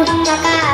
টাকা